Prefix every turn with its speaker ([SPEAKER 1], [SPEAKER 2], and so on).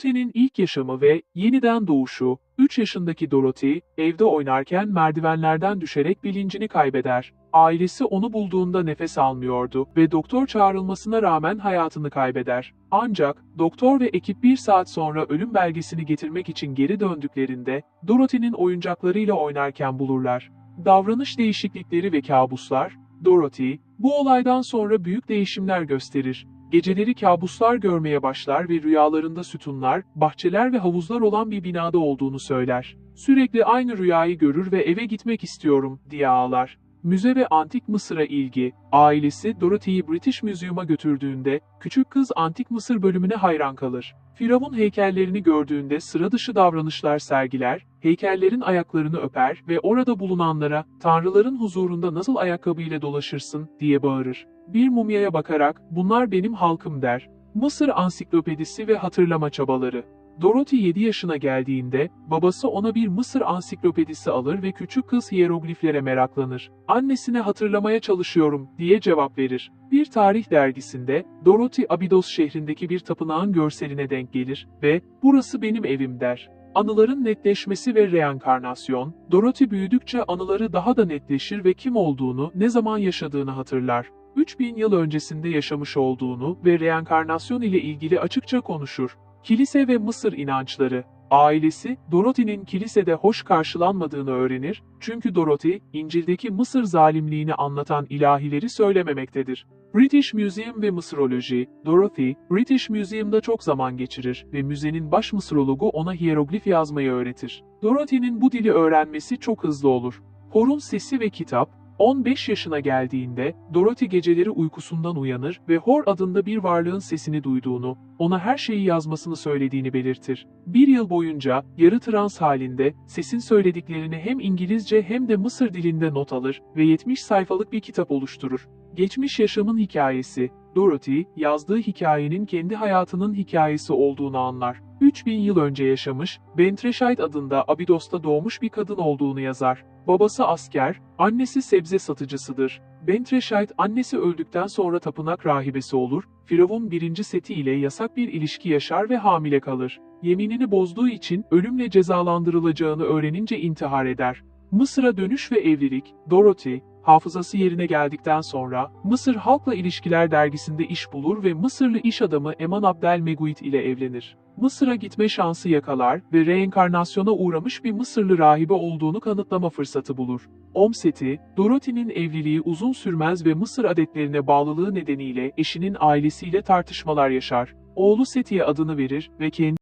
[SPEAKER 1] Dorothy'nin ilk yaşamı ve yeniden doğuşu, 3 yaşındaki Dorothy, evde oynarken merdivenlerden düşerek bilincini kaybeder. Ailesi onu bulduğunda nefes almıyordu ve doktor çağrılmasına rağmen hayatını kaybeder. Ancak doktor ve ekip bir saat sonra ölüm belgesini getirmek için geri döndüklerinde Dorothy'nin oyuncaklarıyla oynarken bulurlar. Davranış değişiklikleri ve kabuslar, Dorothy, bu olaydan sonra büyük değişimler gösterir. Geceleri kabuslar görmeye başlar ve rüyalarında sütunlar, bahçeler ve havuzlar olan bir binada olduğunu söyler. Sürekli aynı rüyayı görür ve eve gitmek istiyorum diye ağlar. Müze ve antik Mısır'a ilgi. Ailesi Dorothy'yi British Museum'a götürdüğünde küçük kız antik Mısır bölümüne hayran kalır. Firavun heykellerini gördüğünde sıra dışı davranışlar sergiler, heykellerin ayaklarını öper ve orada bulunanlara tanrıların huzurunda nasıl ayakkabıyla dolaşırsın diye bağırır. Bir mumyaya bakarak bunlar benim halkım der. Mısır ansiklopedisi ve hatırlama çabaları. Dorothy 7 yaşına geldiğinde babası ona bir Mısır ansiklopedisi alır ve küçük kız hierogliflere meraklanır. Annesine hatırlamaya çalışıyorum diye cevap verir. Bir tarih dergisinde Dorothy Abydos şehrindeki bir tapınağın görseline denk gelir ve burası benim evim der. Anıların netleşmesi ve reenkarnasyon, Dorothy büyüdükçe anıları daha da netleşir ve kim olduğunu, ne zaman yaşadığını hatırlar. 3000 yıl öncesinde yaşamış olduğunu ve reenkarnasyon ile ilgili açıkça konuşur. Kilise ve Mısır inançları. Ailesi, Dorothy'nin kilisede hoş karşılanmadığını öğrenir, çünkü Dorothy, İncil'deki Mısır zalimliğini anlatan ilahileri söylememektedir. British Museum ve Mısıroloji, Dorothy, British Museum'da çok zaman geçirir ve müzenin baş Mısırologu ona hieroglif yazmayı öğretir. Dorothy'nin bu dili öğrenmesi çok hızlı olur. Horun Sesi ve Kitap, 15 yaşına geldiğinde Dorothy geceleri uykusundan uyanır ve Hor adında bir varlığın sesini duyduğunu, ona her şeyi yazmasını söylediğini belirtir. Bir yıl boyunca yarı trans halinde sesin söylediklerini hem İngilizce hem de Mısır dilinde not alır ve 70 sayfalık bir kitap oluşturur. Geçmiş yaşamın hikayesi, Dorothy, yazdığı hikayenin kendi hayatının hikayesi olduğunu anlar. 3000 yıl önce yaşamış, Bentreşait adında Abidos'ta doğmuş bir kadın olduğunu yazar. Babası asker, annesi sebze satıcısıdır. Bentreşait annesi öldükten sonra tapınak rahibesi olur, Firavun 1. Seti ile yasak bir ilişki yaşar ve hamile kalır. Yeminini bozduğu için ölümle cezalandırılacağını öğrenince intihar eder. Mısır'a dönüş ve evlilik, Dorothy, hafızası yerine geldikten sonra Mısır Halkla İlişkiler dergisinde iş bulur ve Mısırlı iş adamı Eman Abdel Meguit ile evlenir. Mısır'a gitme şansı yakalar ve reenkarnasyona uğramış bir Mısırlı rahibe olduğunu kanıtlama fırsatı bulur. Omseti, Dorothy'nin evliliği uzun sürmez ve Mısır adetlerine bağlılığı nedeniyle eşinin ailesiyle tartışmalar yaşar. Oğlu Seti'ye adını verir ve kendi